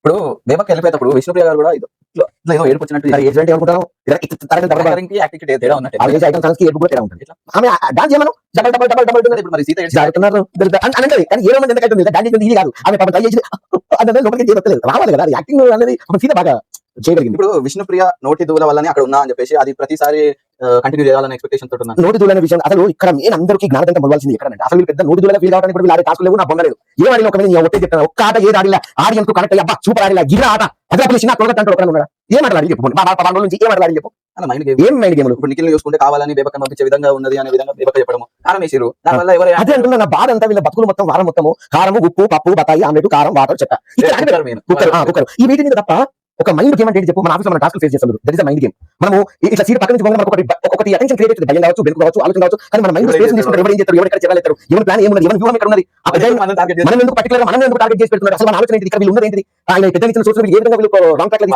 ఇప్పుడు దేవకి వెళ్ళిపోయేటప్పుడు విష్ణుప్రియ గారు కూడా ఇట్లా ఏదో మరి ఏజెంట్కి తేడా ఉన్నట్టు. వాళ్ళు చేసే ఐటమ్ సాంగ్స్కి ఏడుపు కూడా తేడా ఉంటుంది. ఆమె డాన్స్ చేయమను? డబల్ డబల్ డబల్ డబల్ ఇప్పుడు మరి సీత ఏడ్చి జాగ్రత్తన్నారు అని అంటది కానీ ఏ రోజు ఎందుకు అవుతుంది డాన్స్ ఇది కాదు. ఆమె పాపం ట్రై చేసి అన్నది లోపలికి చేయలేదు రావాలి కదా. యాక్టింగ్ అనేది సీత బాగా చేయగలిగింది. ఇప్పుడు విష్ణుప్రియ నోటి దూల వల్లనే అక్కడ ఉన్నా అని చెప్పేసి అది ప్రతిసారి కంటిన్యూ చేయాలనే ఎక్స్పెక్టేషన్ తోటి ఉన్నాను నోటి దూలనే విషయం అసలు ఇక్కడ మెయిన్ అందరికీ జ్ఞానంతా మొదలవలసింది ఎక్కడ అంటే అసలు వీళ్ళు పెద్ద నోటి దూలగా ఫీల్ కావడానికి కూడా వీళ్ళు ఆడే టాస్క్ లేవు నా బొంగలేదు. ఏ ఆడిన ఒక నేను ఒకటే చెప్తాను ఒక్క ఆట ఏది ఆడిలా ఆడియన్స్ కనెక్ట్ అయ్యి అబ్బా సూపర్ ఆడిలా గిరా ఆట. అదే పిలిచి నా తొలగ అంటే ఒకరు ఉన్నాడా? ఏం ఆటలాడి చెప్పు బాబా పలానా నుంచి ఏం చెప్పు? అలా మైండ్ గేమ్ ఏం మైండ్ గేమ్లు ఇప్పుడు నిఖిల్ చూసుకుంటే కావాలని బేబక్క పంపించే విధంగా ఉన్నది అనే విధంగా బేబక్క చెప్పడము. కారం వేసిరు దానివల్ల ఎవరు అదే అంటున్నా నా బాధ అంతా వీళ్ళ బతుకులు మొత్తం వారం మొత్తము కారము ఉప్పు పప్పు బతాయి ఆమ్లెట్ కారం వాటర్ ఆ, కుక్కర్. ఈ వీటి మీద తప్ప ఒక మైండ్ గేమ్ అంటే చెప్పు? మన ఆఫీస్ మన టాస్క్ ఫేస్ చేస్తాం దట్ ఇస్ మైండ్ గేమ్ మనము ఇట్లా సీట్ పక్కన నుంచి మనకు ఒకటి ఒకటి అటెన్షన్ క్రియేట్ అవుతుంది. భయం కావచ్చు బెరుకు కావచ్చు ఆలోచన కావచ్చు. కానీ మన మైండ్ ఎవరు స్పేస్ తీసుకుంటారు ఎవరు ఏం చేస్తారు ఎవరు ఎక్కడ చెప్పలేస్తారు ఎవరి ప్లాన్ ఏమున్నది? ఎవరి వ్యూహం ఎక్కడ ఉన్నది ఆ పెద్ద మనం ఎందుకు పర్టికులర్ మనం ఎందుకు టార్గెట్ చేసి పెడుతున్నారు? అసలు మన ఆలోచన ఏంటి ఇక్కడ వీళ్ళు ఉన్నది ఏంటి ఆయన పెద్ద ఇచ్చిన సోర్స్ ఏ విధంగా వీళ్ళు రాంగ్ ట్రాక్ అది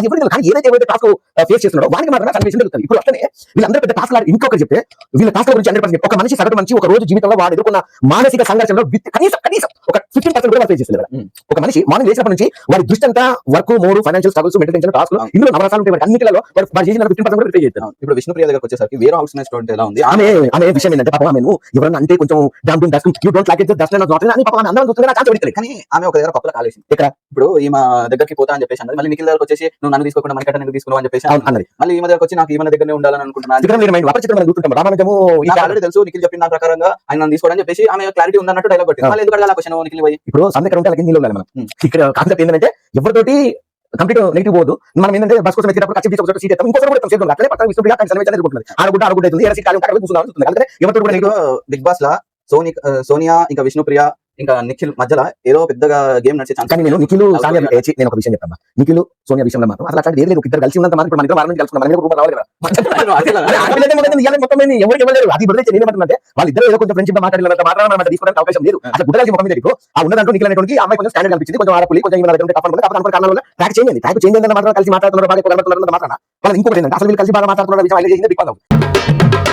తెలియదు. కానీ ఏదైతే ఎవరైతే టాస్క్ ఫేస్ చేస్తున్నాడో వానికి మాత్రమే కన్విషన్ దొరుకుతుంది ఇప్పుడు అట్లనే వీళ్ళందరూ పెద్ద టాస్క్ ఇంకొకరు చెప్తే వీళ్ళ టాస్క్ గురించి హండ్రెడ్ పర్సెంట్ ఒక మనిషి సగటు మనిషి ఒక రోజు జీవితంలో వాడు ఎదుర్కొన్న మానసిక సంఘర్షణలో కనీసం కనీసం ఒక ఫిఫ్టీన్ పర్సెంట్ కూడా ఫేస్ చేస్తారు ఉమ్. ఒక మనిషి మార్నింగ్ లేచినప్పటి నుంచి వాడి దృష్టి అంతా work mood financial struggles mental tension task. ఇందులో నవరసాలు ఉంటాయి అన్నిటిలో చేసిన ఫిఫ్టీన్ పర్సెంట్ ఫేస్ చేస్తారు ఇప్పుడు విష్ణుప్రియ దగ్గరకు వచ్చేసరికి వేరే అవుట్ స్టూడెంట్ ఎలా ఉంది? ఆమె ఆమె విషయం ఏంటంటే పాపం ఆమె నువ్వు ఎవరన్నా అంటే కొంచెం damn dust you don't like it dust not అని పాపం అందరం చూస్తున్నా ఛాన్స్ పెడతలేదు కానీ ఆమె ఒక దగ్గర పప్పుల కాలేసింది. ఎక్కడ? ఇప్పుడు ఈమె దగ్గరికి పోతా అని చెప్పేసి అన్నది. మళ్ళీ నిఖిల్ దగ్గరకు వచ్చేసి నువ్వు నన్ను తీసుకోకుండా మనకట్ట నేను తీసుకున్నావు అని చెప్పేసి అన్నది. మళ్ళీ ఈమె దగ్గరకు వచ్చి నాకు ఈమె దగ్గరనే ఉండాలని అనుకుంటున్నాను చిత్రం మీరు మైండ్ మనం చూస్తుంటాం. రామానుజము ఈ ఆల్రెడీ తెలుసు నిఖిల్ చెప్పిన దాని ప్రకారంగా ఆయన నన్ను తీసుకోవడం చెప్పేసి ఆమె క్లారిటీ ఉందన్నట్టు డైలాగ్ కొట్టింది మళ్ళీ ఎందుకు అడగాలి క్వశ్చన్ నిఖిల్ పోయి? ఇప్పుడు సందకరం ఉంటే ఉండాలి మనం. ఇక్కడ కాన్సెప్ట్ ఏంటంటే ఎవరితోటి కంప్లీట్ నెగిటివ్ పోదు. మనం ఏంటంటే బస్ కోసం ఎక్కినప్పుడు కచ్చి తీసుకొచ్చి సీట్ ఎత్తాం ఇంకోసారి కూడా చేద్దాం. అట్లనే పక్కన విష్ణుప్రియ కానీ సన్నివేశాలు జరుగుతుంది? ఆడగుడ్డ ఆడగుడ్డ అవుతుంది. ఏ సీట్ కూర్చున్నాం చూస్తుంది అంటే ఎవరితో కూడా బిగ్ బాస్ లా సోని సోనియా ఇంకా విష్ణుప్రియ ఇంకా నిఖిల్ మధ్యలో ఏదో పెద్దగా గేమ్ నడిచే ఛాన్స్ కానీ నేను నిఖిలు సానియా నేను ఒక విషయం చెప్తాను నిఖిలు సోనియా విషయంలో మాత్రం అసలు అట్లాంటి లేదు. ఇద్దరు కలిసి ఉన్నంత మాత్రం మన ఇద్దరు వారం కలుసుకున్నాం మన రూపాయలు రావాలి కదా. మొత్తం ఎవరికి ఇవ్వలేరు. అది ఇప్పుడు నేను ఏమంటున్నానంటే వాళ్ళిద్దరు ఏదో కొంచెం ఫ్రెండ్షిప్ మాట్లాడినంత మాత్రం తీసుకోవడానికి అవకాశం లేదు. అసలు గుడ్డలకి ముఖం మీద ఆ ఉన్నదంటూ నిఖిల్ అనేటువంటి అమ్మాయి కొంచెం స్టాండర్డ్ అనిపించింది కొంచెం ఆడపులి కొంచెం ఈమె దగ్గర కప్పన్ కప్పన్ అనుకున్న కారణం వల్ల ట్రాక్ చేంజ్ అయింది. ట్రాక్ చేంజ్ అయిందని మాత్రం కలిసి మాట్లాడుతున్నారు. బాగా కొట్లాడుతున్నారు మాత్రం వాళ్ళు ఇంకొకటి ఏంటంటే అసలు వీళ్ళు కలిసి బాగా మాట్లాడుతున్నారు విషయం చేసింది బిగ్